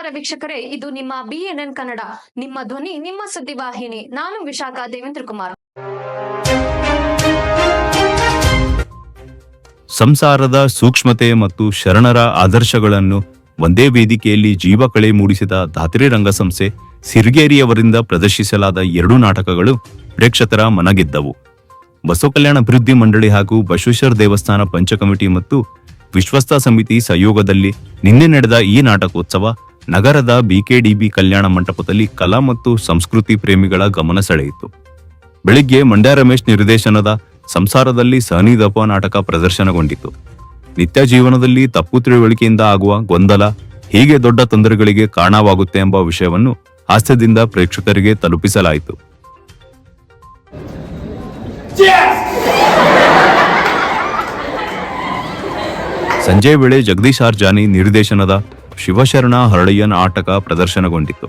ನಮಸ್ಕಾರ ವೀಕ್ಷಕರೇ, ಇದು ನಿಮ್ಮ ಬಿಎನ್ಎನ್ ಕನ್ನಡ, ನಿಮ್ಮ ಧ್ವನಿ, ನಿಮ್ಮ ಸುದ್ದಿವಾಹಿನಿ. ನಾನು ವಿಶಾಖ ದೇವೇಂದ್ರ ಕುಮಾರ್. ಸಂಸಾರದ ಸೂಕ್ಷ್ಮತೆ ಮತ್ತು ಶರಣರ ಆದರ್ಶಗಳನ್ನು ಒಂದೇ ವೇದಿಕೆಯಲ್ಲಿ ಜೀವ ಕಳೆ ಮೂಡಿಸಿದ ಧಾತ್ರಿ ರಂಗಸಂಸ್ಥೆ, ಸಿರ್ಗೇರಿಯವರಿಂದ ಪ್ರದರ್ಶಿಸಲಾದ ಎರಡು ನಾಟಕಗಳು ಪ್ರೇಕ್ಷಕರ ಮನಗೆದ್ದವು. ಬಸವ ಕಲ್ಯಾಣ ಅಭಿವೃದ್ಧಿ ಮಂಡಳಿ ಹಾಗೂ ಬಸವೇಶ್ವರ ದೇವಸ್ಥಾನ ಪಂಚ ಕಮಿಟಿ ಮತ್ತು ವಿಶ್ವಸ್ತ ಸಮಿತಿ ಸಹಯೋಗದಲ್ಲಿ ನಿನ್ನೆ ನಡೆದ ಈ ನಾಟಕೋತ್ಸವ ನಗರದ ಬಿಕೆಡಿಬಿ ಕಲ್ಯಾಣ ಮಂಟಪದಲ್ಲಿ ಕಲಾ ಮತ್ತು ಸಂಸ್ಕೃತಿ ಪ್ರೇಮಿಗಳ ಗಮನ ಸೆಳೆಯಿತು. ಬೆಳಿಗ್ಗೆ ಮಂಡ್ಯ ರಮೇಶ್ ನಿರ್ದೇಶನದ ಸಂಸಾರದಲ್ಲಿ ಸಹನಿದಪ ನಾಟಕ ಪ್ರದರ್ಶನಗೊಂಡಿತು. ನಿತ್ಯ ಜೀವನದಲ್ಲಿ ತಪ್ಪು ತಿಳುವಳಿಕೆಯಿಂದ ಆಗುವ ಗೊಂದಲ ಹೀಗೆ ದೊಡ್ಡ ತೊಂದರೆಗಳಿಗೆ ಕಾರಣವಾಗುತ್ತೆ ಎಂಬ ವಿಷಯವನ್ನು ಹಾಸ್ಯದಿಂದ ಪ್ರೇಕ್ಷಕರಿಗೆ ತಲುಪಿಸಲಾಯಿತು. ಸಂಜೆ ವೇಳೆ ಜಗದೀಶ್ ಆರ್ ಜಾನಿ ನಿರ್ದೇಶನದ ಶಿವಶರಣ ಹರಳಯ್ಯ ನಾಟಕ ಪ್ರದರ್ಶನಗೊಂಡಿತು.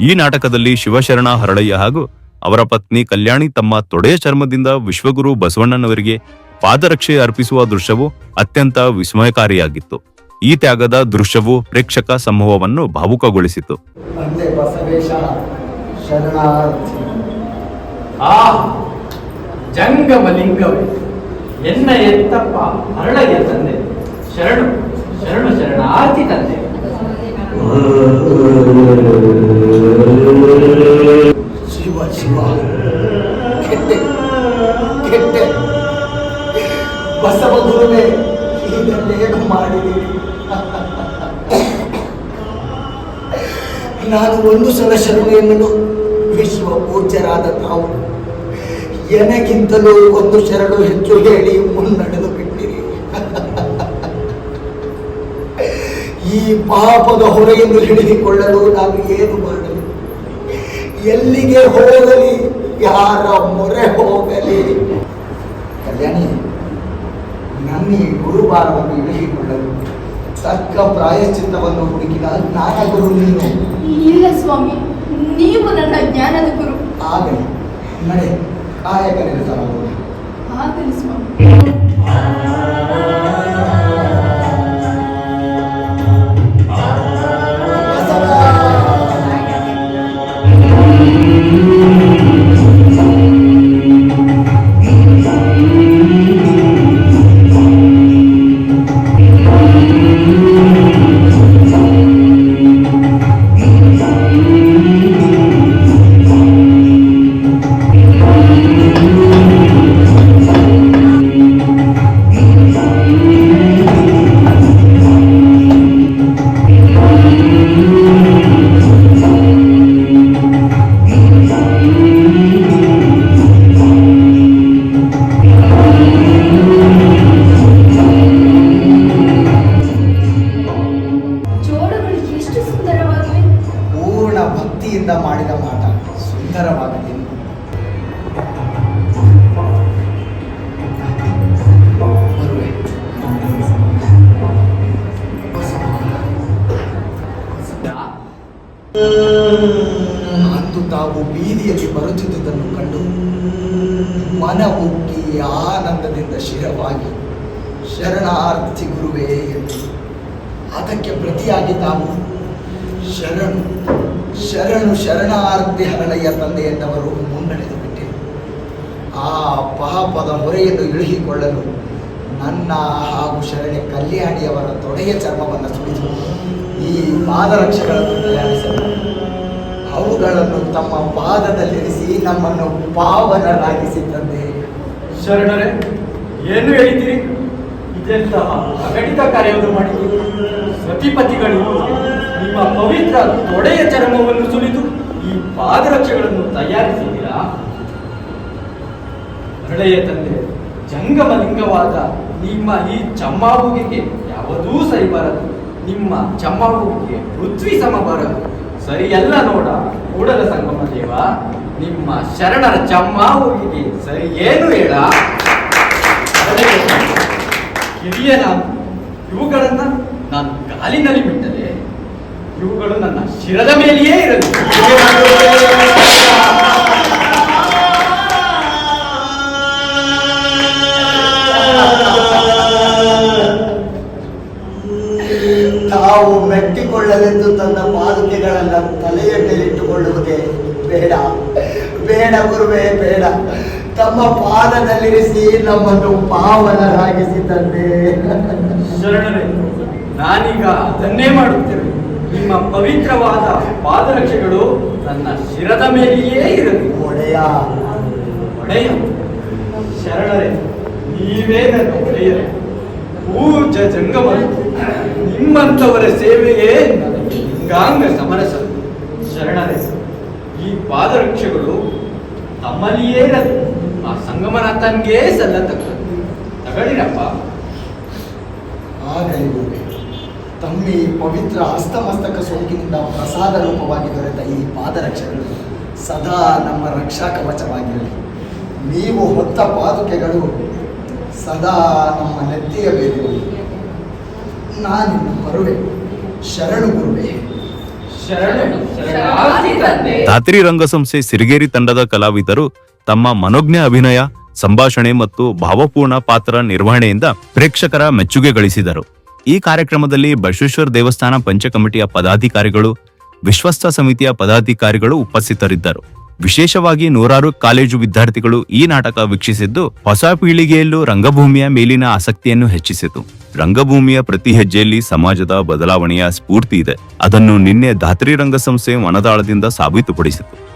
ಈ ನಾಟಕದಲ್ಲಿ ಶಿವಶರಣ ಹರಳಯ್ಯ ಹಾಗೂ ಅವರ ಪತ್ನಿ ಕಲ್ಯಾಣಿ ತಮ್ಮ ತೊಡೆಯ ಚರ್ಮದಿಂದ ವಿಶ್ವಗುರು ಬಸವಣ್ಣನವರಿಗೆ ಪಾದರಕ್ಷೆ ಅರ್ಪಿಸುವ ದೃಶ್ಯವು ಅತ್ಯಂತ ವಿಸ್ಮಯಕಾರಿಯಾಗಿತ್ತು. ಈ ತ್ಯಾಗದ ದೃಶ್ಯವು ಪ್ರೇಕ್ಷಕ ಸಮೂಹವನ್ನು ಭಾವುಕಗೊಳಿಸಿತು. ತಂದೆ ಬಸವೇಶ ಶರಣಾರ್ಥಿ. ಆ ಜಂಗಮಲಿಂಗವೇ ಎನ್ನ ಎತ್ತಪ್ಪ ಹರಳಯ್ಯ ತಂದೆ ಶರಣು ಶರಣು ಶರಣ ಆರ್ತಿ ತಂದೆ. ಶಿವ ಶಿವ. ಕೆಟ್ಟೆ ಕೆಟ್ಟೆ. ಬಸವ ಗುರುವೆ ಇದನ್ನೇನು ಮಾಡಿದ್ದೀರಿ ನಾನು ಒಂದು ಸಲ ಶರಣೆಯನ್ನು ವಿಶ್ವ ಪೂಜ್ಯರಾದ ನಾವು ಎನಗಿಂತಲೂ ಒಂದು ಶರಣು ಹೆಚ್ಚು ಹೇಳಿ ಮುನ್ನಡೆದು ಈ ಪಾಪದ ಹೊರೆಯನ್ನು ಹಿಡಿದುಕೊಳ್ಳಲು ನಾನು ಏನು ಮಾಡಲಿ? ಎಲ್ಲಿಗೆ ಹೋಗಲಿ? ಯಾರ ಮೊರೆ ಹೋಗಲಿ? ಕಲ್ಯಾಣಿ ನನ್ನ ಈ ಗುರುಭಾರವನ್ನು ಇಳಿಸಿಕೊಳ್ಳಲು ತಕ್ಕ ಪ್ರಾಯಶ್ಚಿತ್ತವನ್ನು ಹುಡುಕಿದ ಜ್ಞಾನ ಗುರು ನೀನು. ಇಲ್ಲ ಸ್ವಾಮಿ ನೀವು ನನ್ನ ಜ್ಞಾನದ ಗುರು. ಆಗಲಿ ನಡೆ ಕಾಯಕ ನಿರತರಾಗೋಣ ಆಗಲಿ ಸ್ವಾಮಿ ಬರುವೆ. ಅಂದು ತಾವು ಬೀದಿಯಲ್ಲಿ ಬರುತ್ತಿದ್ದುದನ್ನು ಕಂಡು ಮನ ಆನಂದದಿಂದ ಶಿರವಾಗಿ, ಶರಣಾರ್ಥಿ ಗುರುವೇ ಎಂದು, ಅದಕ್ಕೆ ಪ್ರತಿಯಾಗಿ ತಾವು ಶರಣು ಶರಣು ಶರಣಾರ್ಥಿ ಹರಳಯ್ಯ ತಂದೆ ಎಂದವರು ಮುನ್ನಡೆದು ಬಿಟ್ಟರು. ಆ ಪಾಪದ ಹೊರೆಯನ್ನು ಇಳುಹಿಕೊಳ್ಳಲು ನನ್ನ ಹಾಗೂ ಶರಣೆ ಕಲ್ಯಾಣಿಯವರ ತೊಡೆಯ ಚರ್ಮವನ್ನು ಸುಳಿದು ಈ ಪಾದರಕ್ಷೆಗಳನ್ನು ತಯಾರಿಸಲು ಅವುಗಳನ್ನು ತಮ್ಮ ಪಾದದಲ್ಲಿರಿಸಿ ನಮ್ಮನ್ನು ಪಾವನರಾಗಿಸಿ ತಂದೆ. ಶರಣರೇ, ಏನು ಹೇಳಿದ್ದೀರಿ? ಇದೆಂತಹ ಅಘಟಿತ ಕಾರ್ಯವನ್ನು ಮಾಡಿ ಸತಿಪತಿಗಳು ನಿಮ್ಮ ಪವಿತ್ರ ತೊಡೆಯ ಚರ್ಮವನ್ನು ಸುಲಿದು ಈ ಪಾದರಕ್ಷೆಗಳನ್ನು ತಯಾರಿಸಿದ್ದೀರಾ? ಹಳೆಯ ತಂದೆ, ಜಂಗಮಲಿಂಗವಾದ ನಿಮ್ಮ ಈ ಚಮ್ಮಾವುಗೆ ಯಾವುದೂ ಸರಿಬಾರದು. ನಿಮ್ಮ ಚಮ್ಮಾವುಗೆ ಪೃಥ್ವಿ ಸಮ ಬಾರದು ಸರಿಯಲ್ಲ ನೋಡ, ಕೂಡಲ ಸಂಗಮ ದೇವ. ನಿಮ್ಮ ಶರಣರ ಚಮ್ಮಾವುಗೆ ಸರಿ ಏನು ಹೇಳ? ಹಿರಿಯ ನಾನು ಇವುಗಳನ್ನ ನಾನು ಕಾಲಿನಲ್ಲಿ ಬಿಟ್ಟರೆ ಇವುಗಳು ನನ್ನ ಶಿರದ ಮೇಲೆಯೇ ಇರಲಿ. ತಾವು ಮೆಟ್ಟಿಕೊಳ್ಳಲೆಂದು ತನ್ನ ಪಾದುಕೆಗಳನ್ನು ತಲೆಯ ಮೇಲಿಟ್ಟುಕೊಳ್ಳುವುದೇ ಬೇಡ. ಬೇಡ ಗುರುವೇ, ಬೇಡ. ತಮ್ಮ ಪಾದದಲ್ಲಿರಿಸಿ ನಮ್ಮನ್ನು ಪಾವನರಾಗಿಸಿ ತಂದೆ ಶರಣರೇ ನಾನೀಗ ಅದನ್ನೇ ಮಾಡುತ್ತೇನೆ. ನಿಮ್ಮ ಪವಿತ್ರವಾದ ಪಾದರಕ್ಷೆಗಳು ನನ್ನ ಶಿರದ ಮೇಲೆಯೇ ಇರಲಿ. ಒಡೆಯ. ಒಡೆಯ. ಶರಣರೇ ನೀವೇ ನನ್ನ ಒಡೆಯ ಪೂಜ ಜಂಗಮ ನಿಮ್ಮಂಥವರ ಸೇವೆಯೇ ನನಗೆ ಲಿಂಗಾಂಗ ಸಮರಸ ಶರಣರೇ ಈ ಪಾದರಕ್ಷೆಗಳು ತಮ್ಮಲ್ಲಿಯೇ ಇರಲಿ. ಆ ಸಂಗಮನಾಥನ್ಗೆ ಸಲ್ಲತಕ್ಕದ್ದು ತಗಳಿರಪ್ಪ ಆಗಲಿ ಗುರುವೇ ತಮ್ಮಿ ಪವಿತ್ರ ಹಸ್ತಮಸ್ತಕ ಸೋಂಕಿನಿಂದ ಪ್ರಸಾದ ರೂಪವಾಗಿ ದೊರೆತ ಈ ಪಾದರಕ್ಷೆಗಳು ಸದಾ ನಮ್ಮ ರಕ್ಷಾ ಕವಚವಾಗಿರಲಿ ನೀವು ಹೊತ್ತ ಪಾದುಕೆಗಳು ಸದಾ ನಮ್ಮ ನೆತ್ತಿಯ ಬೇರಿರಲಿ ನಾನಿನ್ನು ಬರುವೆ. ಶರಣು ಗುರುವೇ. ಶರಣು ಶರಣಾರ್ಥಿ ತಂದೆ. ಧಾತ್ರಿ ರಂಗಸಂಸ್ಥೆ ಸಿರಿಗೇರಿ ತಂಡದ ಕಲಾವಿದರು ತಮ್ಮ ಮನೋಜ್ಞ ಅಭಿನಯ, ಸಂಭಾಷಣೆ ಮತ್ತು ಭಾವಪೂರ್ಣ ಪಾತ್ರ ನಿರ್ವಹಣೆಯಿಂದ ಪ್ರೇಕ್ಷಕರ ಮೆಚ್ಚುಗೆ ಗಳಿಸಿದರು. ಈ ಕಾರ್ಯಕ್ರಮದಲ್ಲಿ ಬಸವೇಶ್ವರ ದೇವಸ್ಥಾನ ಪಂಚ ಕಮಿಟಿಯ ಪದಾಧಿಕಾರಿಗಳು ವಿಶ್ವಸ್ತ ಸಮಿತಿಯ ಪದಾಧಿಕಾರಿಗಳು ಉಪಸ್ಥಿತರಿದ್ದರು. ವಿಶೇಷವಾಗಿ ನೂರಾರು ಕಾಲೇಜು ವಿದ್ಯಾರ್ಥಿಗಳು ಈ ನಾಟಕ ವೀಕ್ಷಿಸಿದ್ದು, ಹೊಸ ಪೀಳಿಗೆಯಲ್ಲೂ ರಂಗಭೂಮಿಯ ಮೇಲಿನ ಆಸಕ್ತಿಯನ್ನು ಹೆಚ್ಚಿಸಿತು. ರಂಗಭೂಮಿಯ ಪ್ರತಿ ಹೆಜ್ಜೆಯಲ್ಲಿ ಸಮಾಜದ ಬದಲಾವಣೆಯ ಸ್ಫೂರ್ತಿ ಇದೆ. ಅದನ್ನು ನಿನ್ನೆ ಧಾತ್ರಿ ರಂಗಸಂಸ್ಥೆ ಮನದಾಳದಿಂದ ಸಾಬೀತುಪಡಿಸಿತು.